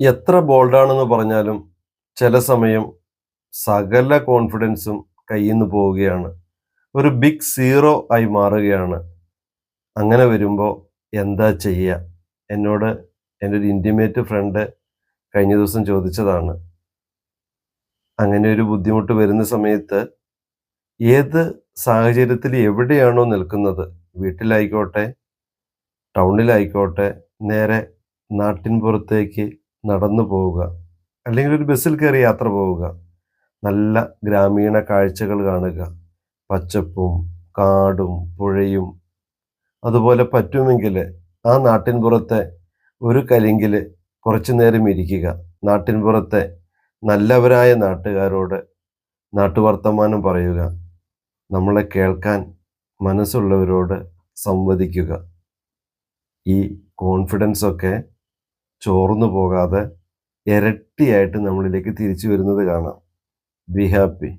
എത്ര ബോൾഡാണെന്ന് പറഞ്ഞാലും ചില സമയം സകല കോൺഫിഡൻസും കയ്യിൽ നിന്ന് പോവുകയാണ്. ഒരു ബിഗ് സീറോ ആയി മാറുകയാണ്. അങ്ങനെ വരുമ്പോൾ എന്താ ചെയ്യുക എന്നോട് എന്റെ ഒരു ഇന്റിമേറ്റ് ഫ്രണ്ട് കഴിഞ്ഞ ദിവസം ചോദിച്ചതാണ്. അങ്ങനെ ഒരു ബുദ്ധിമുട്ട് വരുന്ന സമയത്ത് ഏത് സാഹചര്യത്തിൽ എവിടെയാണോ നിൽക്കുന്നത്? വീട്ടിലായിക്കോട്ടെ ടൗണിലായിക്കോട്ടെ നേരെ നാട്ടിൻ പുറത്തേക്ക് നടന്നു പോവുക. അല്ലെങ്കിൽ ഒരു ബസ്സിൽ കയറി യാത്ര പോവുക. നല്ല ഗ്രാമീണ കാഴ്ചകൾ കാണുക. പച്ചപ്പും കാടും പുഴയും അതുപോലെ പറ്റുമെങ്കിൽ ആ നാട്ടിൻ പുറത്തെ ഒരു കലിങ്കിൽ കുറച്ചു നേരം ഇരിക്കുക. നാട്ടിൻ പുറത്തെ നല്ലവരായ നാട്ടുകാരോട് നാട്ടുവർത്തമാനം പറയുക. നമ്മളെ കേൾക്കാൻ മനസ്സുള്ളവരോട് സംവദിക്കുക. ഈ കോൺഫിഡൻസ് ഒക്കെ ചോർന്നു പോകാതെ ഇരട്ടിയായിട്ട് നമ്മളിലേക്ക് തിരിച്ചു വരുന്നത് കാണാം. Be happy